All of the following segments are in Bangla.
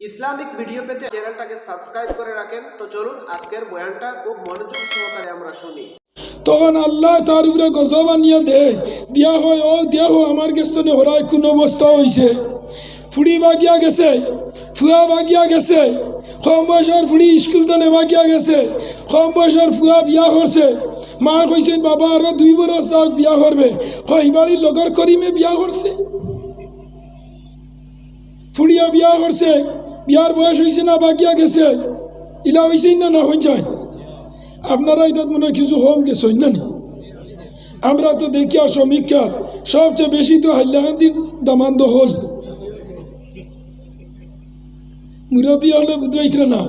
ইসলামিক ভিডিও পেতে চ্যানেলটাকে সাবস্ক্রাইব করে রাখেন। তো চলুন, আজকের বয়ানটা খুব মনোযোগ সহকারে আমরা শুনি। তখন আল্লাহ তার উপরে গজব আনিয়া দে দিয়া হয় ও দিয়া আমার গেস্তনে হরায় কোন অবস্থা হয়েছে ফুড়ি বাগিয়া গেছে ফুয়া বাগিয়া গেছে। কম বয়সের ফুড়ি স্কুল তনে বাগিয়া গেছে। কম বয়সের ফুয়া বিয়া করছে মা কইছেন বাবা আরও দুই যাক বিয়া করবে হয় বাড়ির লগর করিমে বিয়া করছে ফুড়িয়া বিয়া করছে। বিয়ার বয়স হয়েছে না বাগিয়া গেছে। ইলা হয়েছে না না হইন আপনারা এটা মনে হয় কিছু হোম গেছেন না নি? আমরা তো দেখি আর সমীক্ষা সবচেয়ে বেশি তো হাইলাকান্দির দামান্দ হল মুরব্বী হলে বুঝতে না,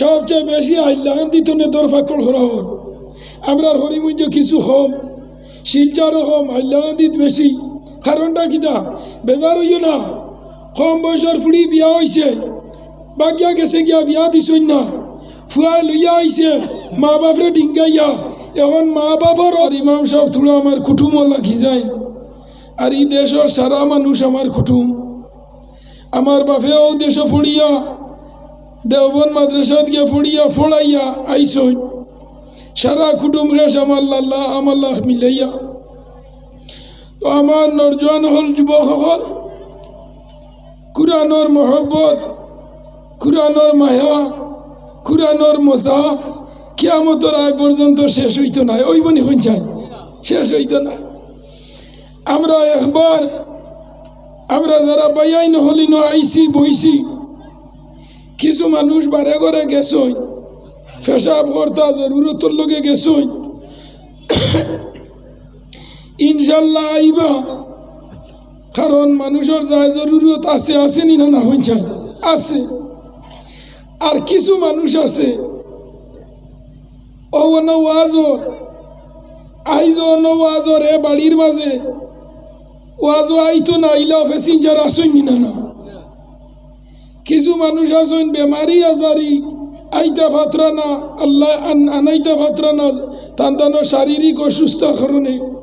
সবচেয়ে বেশি হাইলাকান্দি তো নেতর ফাকড় হল আমরা হরিমঞ্জ কিছু হোম, শিলচারও হোম, হাইলাকান্দিত বেশি। কারণটা কিতা বেজার হইও না। কম বয়সের ফুড়ি বিয়া হয়েছে বাগিয়া গেছে গিয়া বিয়া দিছই না ফুয়া লইয়া আইছে মা বাপরে ডিঙ্গাইয়া এখন মা বাবার আর ইমাম সাহেব থোড়া আমার কুটুম লাগি যায় আর এই দেশের সারা মানুষ আমার কুটুম আমার বাপেও দেশ ফড়িয়া দেওবন মাদ্রাসাত গিয়ে ফড়িয়া ফড়াইয়া আইসই সারা কুটুম রেস আমার লাল্লা আমার লাখ মিলাইয়া তো আমার নরজোয়ান হল যুবকসকল কুরানোর মহব্বত, কুরানোর মায়া, কুরানোর মজা কিয়ামতর আগ পর্যন্ত শেষ হইতো না ওই বনি হইন শেষ হইতো না। আমরা একবার, আমরা যারা বাইয়াই নহলি ন আইসি বইছি, কিছু মানুষ বারে ঘরে গেছই পেশাব কর্তা জরুরতর লগে গেছই ইনশাল্লাহ আইবা। কারণ মানুষের যা জরুরত আছে আছে নি না হইন আছে। আর কিছু মানুষ আছে ও ওয়াজর আইজ ওয়াজর এ বাড়ির মাঝে, ওয়াজও আইতো না, ইলা প্যাসেঞ্জার আসেন না না কিছু মানুষ আসেন, বেমারি আজারি, আইতা ভাত্রা না, আল্লাহ আন- আনাইতা ভাত্রা না তান্তানো শারীরিক অসুস্থতার কারণে।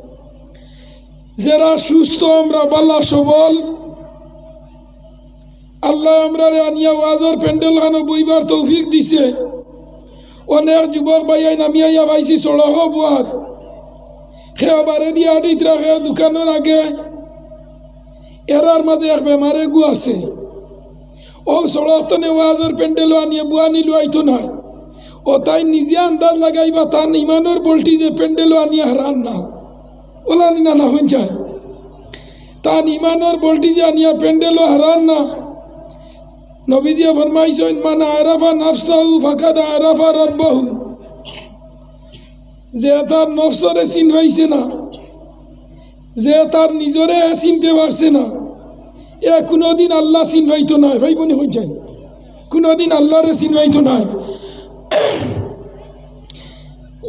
যারা সুস্থ, আমরা বাল্লা সবল। আল্লাহ আমরা আনিয়া ওয়াজর প্যান্ডেল খানো বইবার তৌফিক দিছে। অনেক যুবক ভাইয়াই নামিয়া পাইছি সড়ক বুয়ার। খেয়া বারে দিয়া আটিত রাখে দোকানের আগে। এরার মাঝে এক বেমারে গু আছে। ও সড়ক তনে ওয়াজর প্যান্ডেল আনিয়ে বুয়া নিলু, আইতো না ও তাই নিজে আন্দাজ লাগাইবা তার ইমানোর বলটি যে প্যান্ডেল আনিয়ে হারান না। ওলা না না যায়। তার ইমানোর বলটি যে আনিয়া প্যান্ডেলও হারান না। নবীজিয়া ফরমাইছেন, মান আরাফা নাফসাহু ফাকাদ আরাফা রাব্বাহু। যে তার নফসরে চিনবাইছে না, যে তার নিজরে চিনতে পারছে না, এ কোনোদিন আল্লাহ চিনবাইতো না ভাই বনি হয়ে যায়। কোনোদিন আল্লাহরে চিনবাইতো না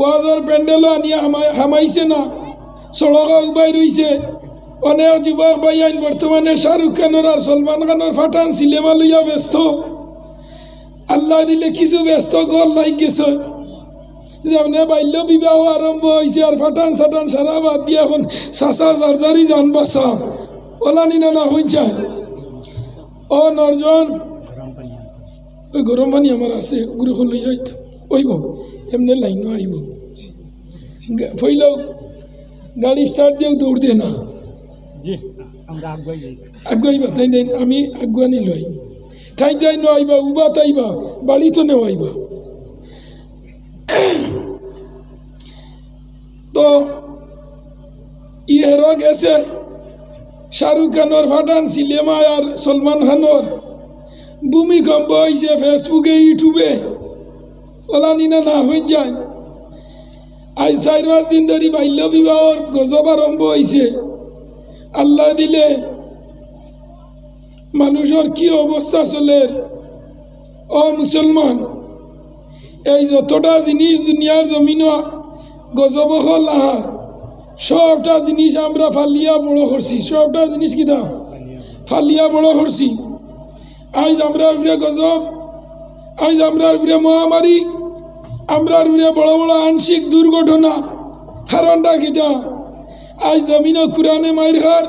ওয়াজর প্যান্ডেলও আনিয়া হামাই হামাইছে না। সড়ক উবাই রইছে। অনেক যুবক ভাইয়াইন বর্তমানে শাহরুখ খানের আর সলমান খানের ফাটান সিনেমা লইয়া ব্যস্ত। আল্লাহ দিলে কিছু ব্যস্ত গল লাগ গেছে। যেমন বাল্য বিবাহ আরম্ভ হয়েছে আর ফাটান সাটান সারা বাদ দিয়ে এখন চাচা জারজারি জান বাসা। ওলানি না না হইছে। ও নরজন, ওই গরম পানি আমার আছে গুরুখন লই হইত। ওইব এমনি লাইন আইব। ফইলেও গাড়ি স্টার্ট দিয়েও দৌড় দিয়ে না। আগুয়াইবা তাই দেন আমি আগুয়ানি লই তাই তাই ন আইবা উবা তাইবা বাড়ি তো নেও আইবা তো ইহের গেছে শাহরুখ খানোর ফাটান সিনেমা আর সলমান খানোর ভূমিকম্প হয়েছে ফেসবুকে ইউটিউবে। ওলা নিনা না হয়ে যায়। আজ চার পাঁচ দিন ধরে বাল্য বিবাহর গজব আরম্ভ হয়েছে আল্লাহ দিলে মানুষের কি অবস্থা চলে অ মুসলমান, এই যতটা জিনিস দুনিয়ার জমিন গজব হল আহার সবটা জিনিস আমরা ফালিয়া বড় করছি। সবটা জিনিস কিতা ফালিয়া বড় করছি। আজ আমরা গজব, আজ আমরা মহামারী আমরা উপরে বড় বড় আংশিক দুর্ঘটনা কারণটা কিতা আজ জমিন কুরানে মায়ের খার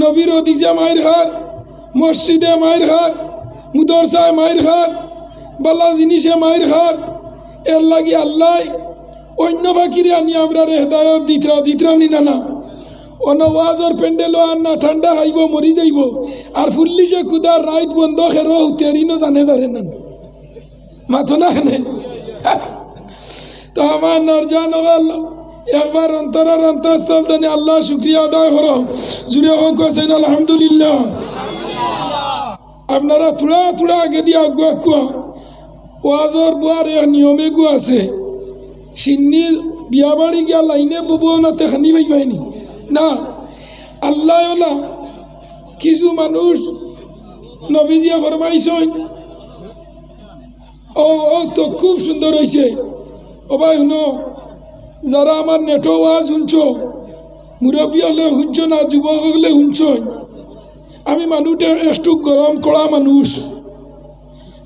নবীর অদিজা মায়ের খার মসজিদে মায়ের খার মুদরসায় মায়ের খার বালা জিনিসে মায়ের খার এর লাগি আল্লাহ অন্য ফাঁকিরে আনি আমরা হেদায়ত দিতরা দিতরা নি না না। অনওয়াজর আর না, ঠান্ডা খাইব, মরি যাইব। আর ফুল্লিশে খুদার রাইত বন্ধ খেরো হুতিয়ারিনো জানে জানে না। মাথো না তো আমার নরজান একবার অন্তরের অন্তঃস্থল তো আল্লাহ শুক্রিয়া আদায় করো। জুড়ে হোক হোসেন আলহামদুলিল্লাহ। আপনারা থোড়া থোড়া আগে দিয়ে আগুয়া কুয়া। ওয়াজর বুয়ার এক নিয়মে গু আছে। সিন্নির বিয়া বাড়ি গিয়া লাইনে বুবো না তেখানি ভাই পাইনি না, আল্লাহ কিছু মানুষ নবীজিয়া ফরমাইছেন। ও ও, তো খুব সুন্দর হয়েছে ও ভাই শুনো যারা আমার নেটো শুনছ মুরব্বী হলে শুনছ না যুবক হলে শুনছ আমি মানুষটা একটু গরম কড়া মানুষ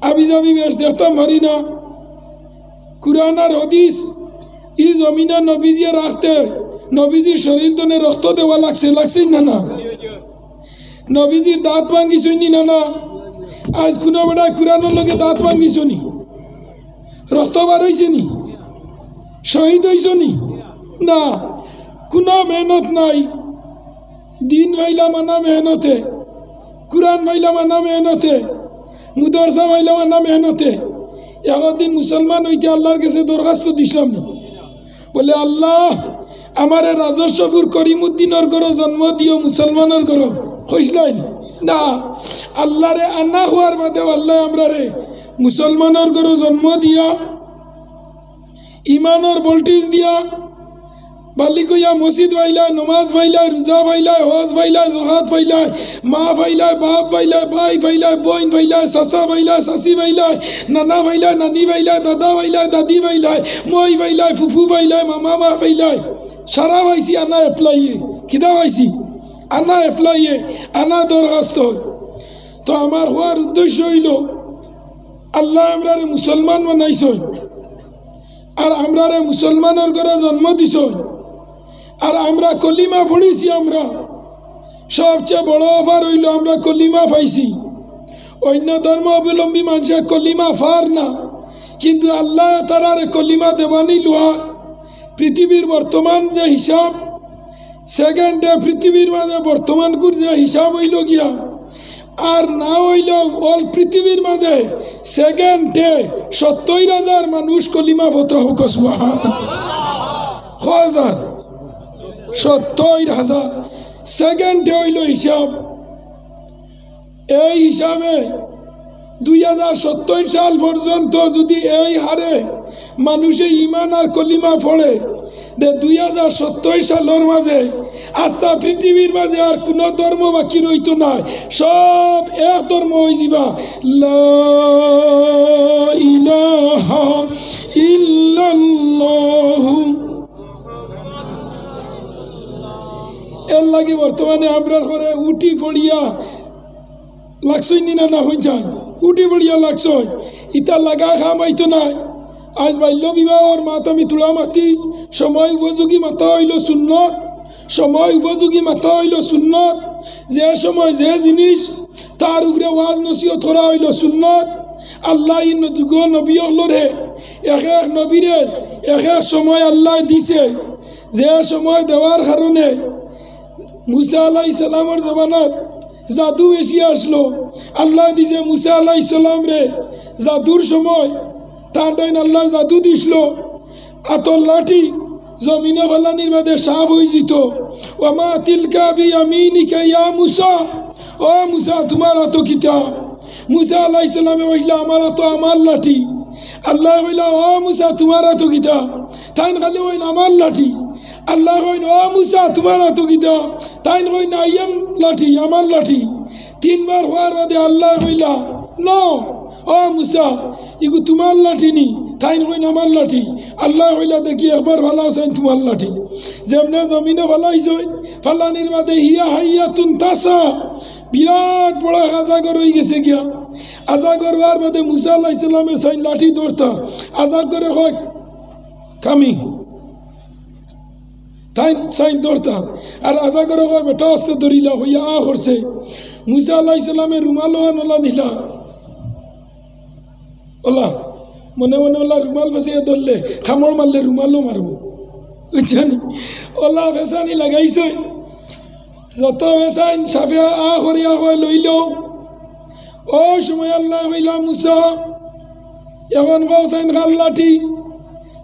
আমি যাবি বেশ দেখতাম পারি না। কুরআন আর হদিস ই জমিনা নবীজিয়ে রাখতে নবীজির শরীর তনে রক্ত দেওয়া লাগছে লাগছে না না? নবীজির দাঁত ভাঙ্গিছই নি না আজ কোনো বেড়ায় কুরানোর লগে দাঁত ভাঙ্গিছ নি? রক্ত বার হয়েছে নি? শহীদ হয়েছ না, কোনো মেহনত নাই। দিন ভাইলা মানা মেহনতে, কুরআন ভাইলা মানা মেহনতে, মুদরসা ভাইলা মানা মেহনতে। একদিন মুসলমান হইতে আল্লাহর কাছে দরখাস্ত দিছিলাম বলে, আল্লাহ, আমারে রাজস্বপুর করিমুদ্দিনের ঘর জন্ম দিও, মুসলমানের ঘর। কইসলাই না? আল্লাহরে আন্না হওয়ার বাদে আল্লাহ আমরা রে মুসলমানের ঘর জন্ম দিয়া ইমানের ভোল্টেজ দিয়া বালি কইয়া মসজিদ বাইলায় নমাজ বাইলায় রোজা বাইলায় হজ বাইলায় জহাত বাইলায় মা বাইলায় বাপ বাইলায় ভাই বাইলায় বোন বাইলায় সাসা বাইলায় সাসি বাইলায় নানা বাইলায় নানি বাইলায় দাদা বাইলায় দাদি বাইলায় মই বাইলায় ফুফু বাইলায় মামা মা বাইলায় সারা পাইছি আনা এপ্লাইয়ে কিতা পাইছি আনা এপ্লাইয়ে আনা দরখাস্ত। তো আমার হওয়ার উদ্দেশ্য হইল, আল্লাহ আমরা মুসলমান বানাইছই আর আমরা রে মুসলমানের ঘরে জন্ম দিছই। আর আমরা কলিমা পড়িছি আমরা। সবচেয়ে বড় অফার হইল আমরা কলিমা পাইছি। অন্য ধর্ম অবলম্বী মানুষে কলিমা ফার না। কিন্তু আল্লাহ তারারে কলিমা দেবানি লোহার পৃথিবীর বর্তমান যে হিসাব সেকেন্ডে পৃথিবীর মাঝে বর্তমান কুর যে হিসাব হইল গিয়া আর না হইল অল পৃথিবীর মাঝে সেকেন্ড ডে সত্তর হাজার মানুষ কলিমা ভত্র হোক হাজার? সত্তর হাজার। সেকেন্ড ডে হইল হিসাব। এই হিসাবে দুই হাজার সত্তর সাল পর্যন্ত যদি এই হারে মানুষে ইমান আর কলিমা পড়ে দে দুই হাজার সত্তর সালের মাঝে আস্থা পৃথিবীর মাঝে আর কোনো ধর্ম বাকি রইত নাই। সব এক ধর্ম হয়ে যাবা এর লাগে বর্তমানে আমরা ঘরে উঠি পড়িয়া, লাগছই নি না না হই যায় উঠি পড়িয়া লাগছই। ইটা লাগা খামাইতো নাই। আজ বাল্য বিবাহর মাত আমি তুলা মাতি। সময় উপযোগী মাতা হইল সুন্নত। সময় উপযোগী মাতা হইল সুন্নত। যে সময় যে জিনিস তার উপরে ওয়াজ নসিও ধরা হইল সুন্নত। আল্লাহ যুগ নবী হলরে এক এক নবীরে এক এক সময় আল্লাহ দিছে। যে সময় দেওয়ার কারণে মুসা আলাহ ইসলামের জমানত জাদু বেশি আসলো। আল্লাহ দিছে মুসা আলাহ ইসলাম রে। জাদুর সময় তাঁটাইন আল্লাহ জাদু দিছিল আতর লাঠি জমিনে ফালানির বাদে সাফ হয়ে যেত। ওমা তিলকা বি আমিনিকা ইয়া মুসা। ও মুসা, তোমার হাত কিতা? মুসা আলাহ ইসলামে বললা আমার হাত, আমার লাঠি। আল্লাহ কইলা ও মুসা, তোমার হাত কিতা? তাইন খালি ওইন আমার লাঠি। আল্লাহ কইন, ও মুসা, তোমার হাত কিতা তাইন কইন আইয়াম লাঠি, আমার লাঠি। তিনবার হওয়ার বাদে আল্লাহ কইলা, ন, ও মুসা, ইগু তোমার লাঠি নি। তাইন কইন, আমার লাঠি। আল্লাহ কইলা, দেখি, একবার ভালো আছেন তোমার লাঠি। যেমনে জমিনে ভালো হইছই ফাল্লানির বাদে হিয়া হাইয়া তুন তাসা, বিরাট বড় আজাগর হয়ে গেছে গিয়া। আজাগর হওয়ার বাদে মুসা আল্লাহ ইসলামে সাইন লাঠি ধরতা। আজাগরে কয়, কামি। তাই সাইন ধরতাম। আর আজা করে বেটা আসতে ধরিলা, হইয়া আ করছে মুসা আল্লাহ ইসলামের রুমাল নলা নিলা। ওলা, মনে মনে ওলা রুমাল ফেসিয়ে ধরলে খামড় মারলে রুমালও মারবো। বুঝছানি? ওলা ফেসানি লাগাইছে। যত ফেসাইন সাপে আ করিয়া কয় লইলেও ও সময় আল্লাহ হইলা মুসা। এখন কৌসাইন খাল লাঠি।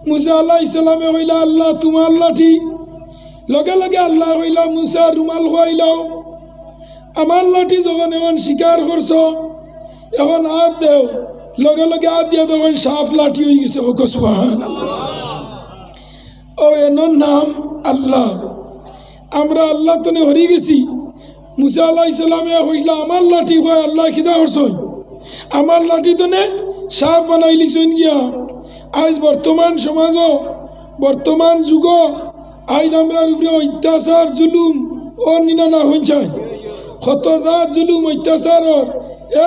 মুসা আল্লাহ ইসলামে হইলা আল্লাহ তোমার লাঠি। লগে লগে আল্লাহ কইলা মুসা রুমাল খুয়াইলাও আমার লাঠি যখন এখন স্বীকার করছ এখন হাত দেও, লগে লগে হাত দিয়া তখন সাফ লাঠি হয়ে গেছে। হোক সুহান ও এনর নাম আল্লাহ। আমরা আল্লাহ তনে হরি গেছি। মুসা আল্লাহ ইসলামে কইলা আমার লাঠি কয় আল্লাহ খিদা করছই আমার লাঠি তনে সাপ বানাইলিছইন গিয়া। আজ বর্তমান সমাজ বর্তমান যুগ আজ আমরা উপরে অত্যাচার, জুলুম ও নিনা না হইছাই জুলুম অত্যাচারর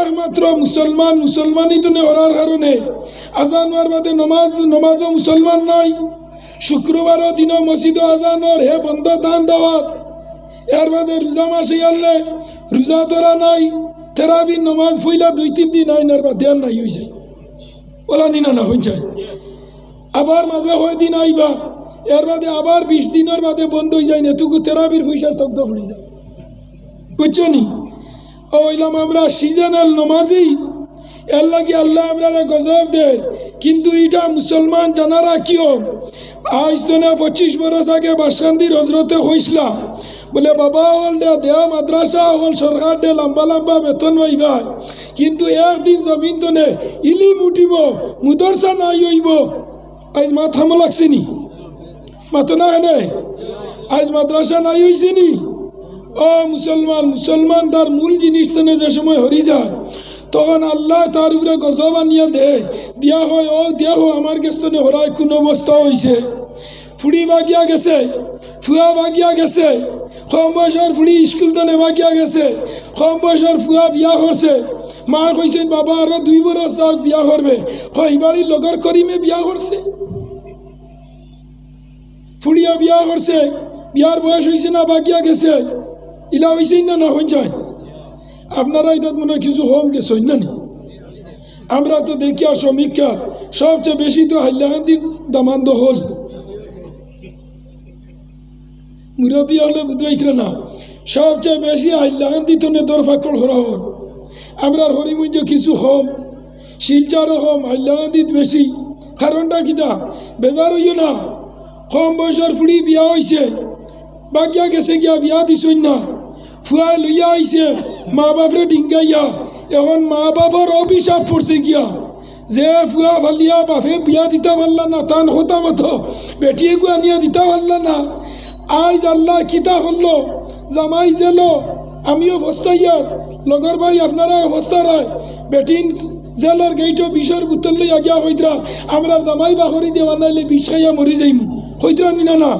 একমাত্র মুসলমান, মুসলমানই তো হরার কারণে। আজান হওয়ার বাদে নমাজ, নমাজও মুসলমান নাই। শুক্রবারও দিন মসজিদ আজানর হে বন্ধ দান দাওয়াত। এর বাদে রোজা মাসে আনলে রোজা ধরা নাই, তেরাবি নমাজ ফইলা দুই, তিন দিন আইনার বা দেয়াল নাই হয়েছে ওলা নিনা না হয়েছে আবার মাঝে হয় দিন আইবা এর বাদে আবার বিশ দিনের বাদে বন্ধ হয়ে যায় না তুকু তেরাবির পয়সার তগ্ধ পড়ে যায়। বুঝছ ওইলাম আমরা সিজনাল নমাজি। এর লাগে আল্লাহ আমরা গজব দেয় কিন্তু এটা মুসলমান জানা রাখিও আজ তো না পঁচিশ বরস আগে বাসকান্দির হজরতে হইসলা। বলে, বাবা, হল দে দেয়া মাদ্রাসা, হল সরকার দে, লম্বা লম্বা বেতন পাইবা কিন্তু একদিন জমিন তো নে, ইলিম উঠিব, মুদরসা নাই হইব। আজ মাথা লাগছে নি? মাথা না কেনে আজ মাদ্রাসা নাই হইছে নি ও মুসলমান মুসলমান তার মূল জিনিসটা যে সময় হরি যায়, তখন আল্লাহ তার উপরে গজব আনিয়া দে দিয়া হয়, ও দিয়া হয় আমার গেস্তনে হরায় কোন অবস্থা হয়েছে ফুড়ি বাগিয়া গেছে, ফুয়া বাগিয়া গেছে, কম বয়সের ফুড়ি স্কুল তনে বাগিয়া গেছে, কম বয়সের ফুয়া বিয়া করছে মা কইছেন বাবা আরও দুই চাওক, বিয়া করবে হয় বাড়ির লগর করিমে বিয়া করছে ফুড়িয়া বিয়া করছে, বিয়ার বয়স হয়েছে না বাগিয়া গেছে। ইলা হয়েছে না না হয়ে যায় আপনারা এটা মনে কিছু হোম গেছে না নি? আমরা তো দেখি আর সমীক্ষা সবচেয়ে বেশি তো হাইলাকান্দির দামান্দ হল। মুরব্বী হলে বুঝতে না। সবচেয়ে বেশি হাইলাকান্দি তো নেতর ফাকড় করা হল। আমরা হরিমঞ্জ কিছু হম, শিলচারও হম, হাইলাকান্দিত বেশি। কারণটা কিতা বেজার হইও না। কম বয়সের ফুড়ি বিয়া হয়েছে বাগিয়া গেছে গিয়া বিয়া দিছই না। ফুয়াই লইয়া আইছে মা বাপরে ডিঙ্গাইয়া এখন মা বাবার অভিশাপ পড়ছে গিয়া। যে ফুয়া ভালিয়া বাপে বিয়া দিতে পারলা না, তান হতা মতো বেটিয়ে গু আনিয়া দিতে পারলা না। আজ আল্লাহ কিতা করল জামাই জেলো। আমিও ফস্তাইয়ার লগর ভাই আপনারা ফস্তারায় বেটিন জেলার গেইটো বিষর বুতল লই আগিয়া হইতরা আমরা জামাই বাহরি দেওয়া নাইলে বিষ খাইয়া মরি যাইম। হইতরা নিনা না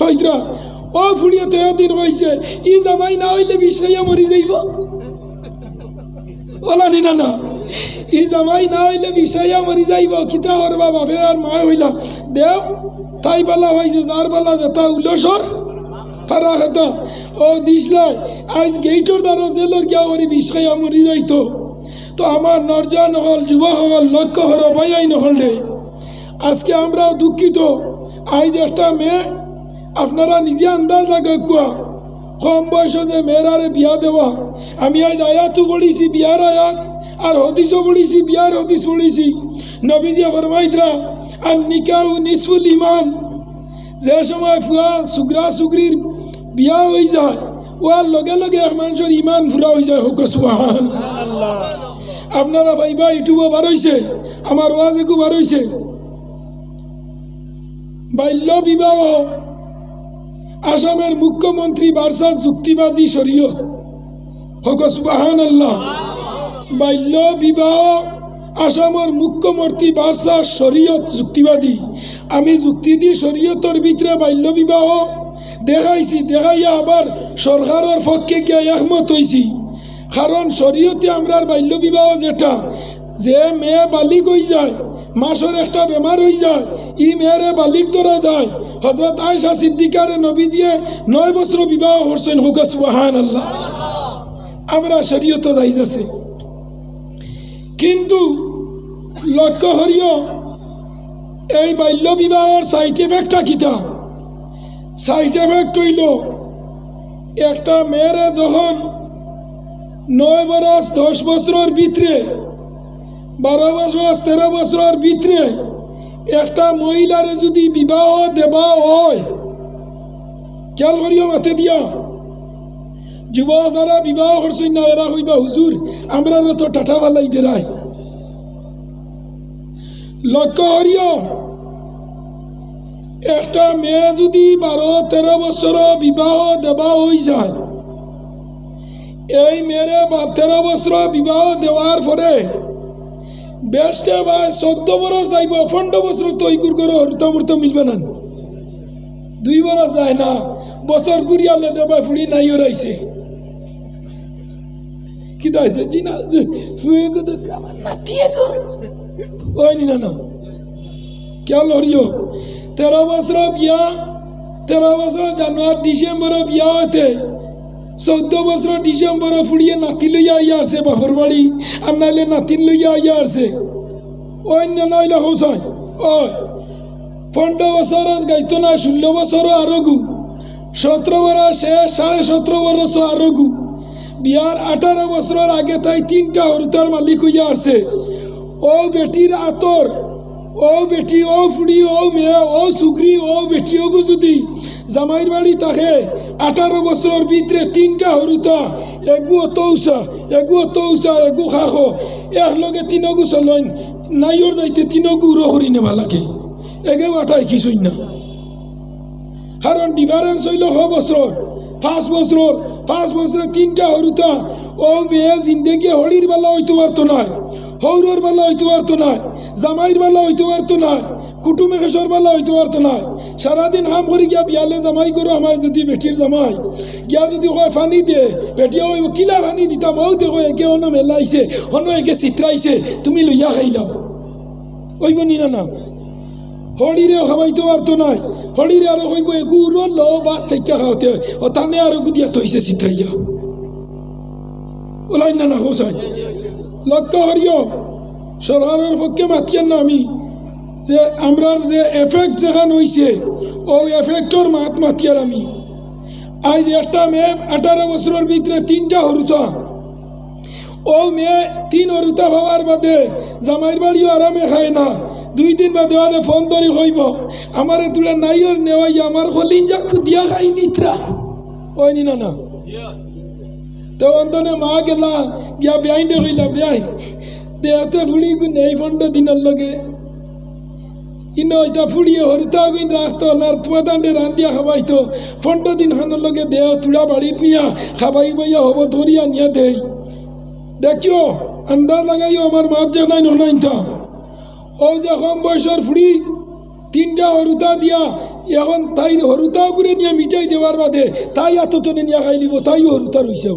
হইতরা ও ফুড়িয়ে তো দিন কইছে ই জামাই না হইলে বিষ খাইয়া মরি যাইব। ওলা নিনা না, ই জামাই না হইলে বিষ খাইয়া মরি যাইব, কিতা করবা বাপে আর মা হইলা, দেও, তাই বালা হয়েছে যার বালা যেতা উলসর পারা খেতা ও দিসলাই আজ গেইটর দ্বারা জেলর গিয়া করি বিষ খাইয়া মরি যাইতো। তো আমার নরজান হল, যুবক হল, লক্ষ্য হর বাইয়াই নহল আজকে আমরাও দুঃখিত। আজ একটা মেয়ে, আপনারা নিজে আন্দাজ লাগে কোয়া কম বয়স যে মেয়েরারে বিয়া দেওয়া। আমি আজ আয়াতও পড়িছি, বিয়ার আয়াত, আর হদিসও পড়িছি, বিয়ার হদিস পড়িছি। নবীজি ফরমাইদরা আর নিকাউ নিসফুল ইমান যে সময় ফুয়া সুগ্রা সুগ্রির বিয়া হয়ে যায়, ওয়ার লগে লগে মানুষের ইমান ফুরা হয়ে যায়, হোক সুহান আপনারা ভাইবা ইউটিউবে বার হইছে। আমার ওয়াজেকু বার হইছে। বাল্য বিবাহ, আসামের মুখ্যমন্ত্রী বার্সা যুক্তিবাদী শরীয়ত। হোক সুবাহান আল্লাহ বাল্য বিবাহ, আসামের মুখ্যমন্ত্রী বার্সা শরীয়ত যুক্তিবাদী। আমি যুক্তি দি শরীয়তর ভিতরে বাল্য বিবাহ দেখাইছি, দেখাইয়া আবার সরকারের পক্ষে গিয়া একমত হইছি। কারণ শরীয়তে আমরার বাল্য বিবাহ যেটা, যে মেয়ে বালিক হয়ে যায়, মাসের একটা বেমার হয়ে যায় ই মেয়েরে বালিক ধরা যায়। হজরত আয়সা সিদ্দিকারে নবীজিয়ে নয় বছর বিবাহ করছেন হুকা সুবাহান আল্লাহ আমরা শরীয়ত যাইতেছে কিন্তু লক্ষ্য হরিও এই বাল্য বিবাহর সাইড এফেক্টটা কিতা? সাইড এফেক্ট হইল, একটা মেয়েরে যখন নয় বরস দশ বছরের ভিতরে, বারো বছর, তেরো বছরের ভিতরে একটা মহিলারে যদি বিবাহ দেবা হয়, খেয়াল করিও মাতে দিয়া। যুবক যারা বিবাহ করছেন না, এরা কইবা, হুজুর, আমরা তো টাটা বালাই দেরাই লক্ষ্য করিও, একটা মেয়ে যদি বারো, তেরো বছর বিবাহ দেওয়া হয়ে যায় এই মেয়েরে তেরো বছর বিবাহ দেওয়ার পরে বেশটা বা চোদ্দ বরস যাইব, পনেরো বছর তো ইগুর করে হরতা মূর্ত মিলবে না। দুই বরস যায় না, বছর ঘুরিয়ালে দেবা ফুড়ি নাই ওরাইছে। কি না কেন তেরো বছর বিয়া, তেরো বছর জানুয়ারি, ডিসেম্বর বিয়া হতে চৌদ্দ বছর ডিসেম্বর ফুড়িয়ে নাতি লইয়া আইয়া আসছে বাপর বাড়ি আর নাইলে নাতিন লইয়া আইয়া আসছে অন্য নইলে হোসাই ওই পনেরো বছর গাইতো না ষোলো বছর আরগু সতেরো বছর শেষ সাড়ে সতেরো বছর আরগু বিয়ার আঠারো বছরের আগে তাই তিনটা হরুতার মালিক হইয়া আসছে ও বেটির আতর ও বেটি ও ফুড়ি ও মেয়ে ও সুগ্রি ও বেটি ওগু যদি জামাইর বাড়ি থাকে আঠারো বছরের ভিতরে তিনটা হরুতা এগু তৌসা এগু তৌসা এগু খাখো। একলগে তিনগু চলইন নাইর যাইতে তিনগু উড়ো করি নেবা লাগে। এগেও আটাই কিছুই না। কারণ ডিফারেন্স হইল ছ বছর পাঁচ বছর পাঁচ বছরে তিনটা হরুতা ও মেয়ে জিন্দেগি হরির বেলা হইতে পারতো না হৌরর বেলা হইতে পারতো না জামাইর বেলা হইতে পারতো না কুটুমে কেশর বেলা হইতে পারতো না সারাদিন কাম করে গিয়া বিয়ালে জামাই করো আমায় যদি বেটির জামাই, গিয়া যদি কয় ফানি দে, বেটিয়া কইব কিলা ফানি দিতাম ও কয়, একে অন্য মেলাইছে অন্য একে চিত্রাইছে তুমি লইয়া খাইলাও ওইব নি না না হরিরে খাবাইতে পারতো নাই হরিরে আরও কইব এগুলো ল বা চাইটা খাওয়াতে ও তানে আরও গুদিয়া তৈছে চিত্রাইয়া ওলাই না না হোসাই লক্ষ্য হরিও সরকারের পক্ষে মাতিয়ান না আমি যে আমরার যে এফেক্ট যেখান হইছে ও এফেক্টর মাত মাতিয়ার আমি। আজ একটা মেয়ে আঠারো বছরের ভিতরে তিনটা হরুতা। ও মেয়ে তিন হরুতা ভাবার বাদে জামাইর বাড়িও আরামে খায় না। দুই দিন বাদে বাদে ফোন ধরি হইব আমার তুলে নাইর নেওয়াই আমার হলিন যা খুদিয়া খাই নিত্রা। ওই নি না না তো অন্তনে মা গেলা গিয়া বেআইনটা কইলা বেআইন দেহতে ফুড়ি গু নেই ফোনটা দিনের লগে ইন ওইটা ফুড়িয়ে হরিতা গুইন রাখতো না তোমার দান্ডে রান্দিয়া খাবাইতো ফোনটা দিন খানোর লগে দেহ তুড়া বাড়িত নিয়া খাবাই বইয়া হব ধরিয়া নিয়া দেই দেখিও আন্দাজ লাগাইও আমার মাছ জানাই ননাইন তা ও যে কম বয়সের ফুড়ি তিনটা হরুতা দিয়া, এখন তাই হরুতা করে নিয়ে মিটাই দেওয়ার বাদে তাই এত তনে নিয়ে খাইলিব তাই হরুতা রইছে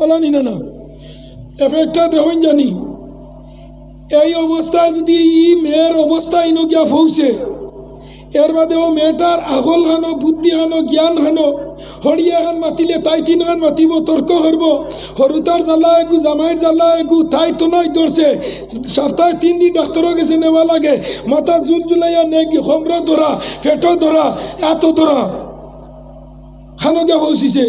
ওলা নি না না এফেক্টটা দেখুন জানি। এই অবস্থায় যদি ই মেয়ের অবস্থা ইনো গিয়া ফৌছে এর বাদে ও মেয়েটার আগল খানো, বুদ্ধি খানো, জ্ঞান খানো হরিয়া খান মাতিলে, তাই তিন মাতিব তর্ক করব হরুতার জ্বালা এগু জামাইয়ের জ্বালা এগু তাই তো নাই ধরছে সপ্তাহে তিন দিন ডাক্তারও গেছে নেওয়া লাগে। মাথা জুল জুলাইয়া নেকি হোমরা ধরা পেটো ধরা এত ধরা খানো গিয়া পৌঁছিছে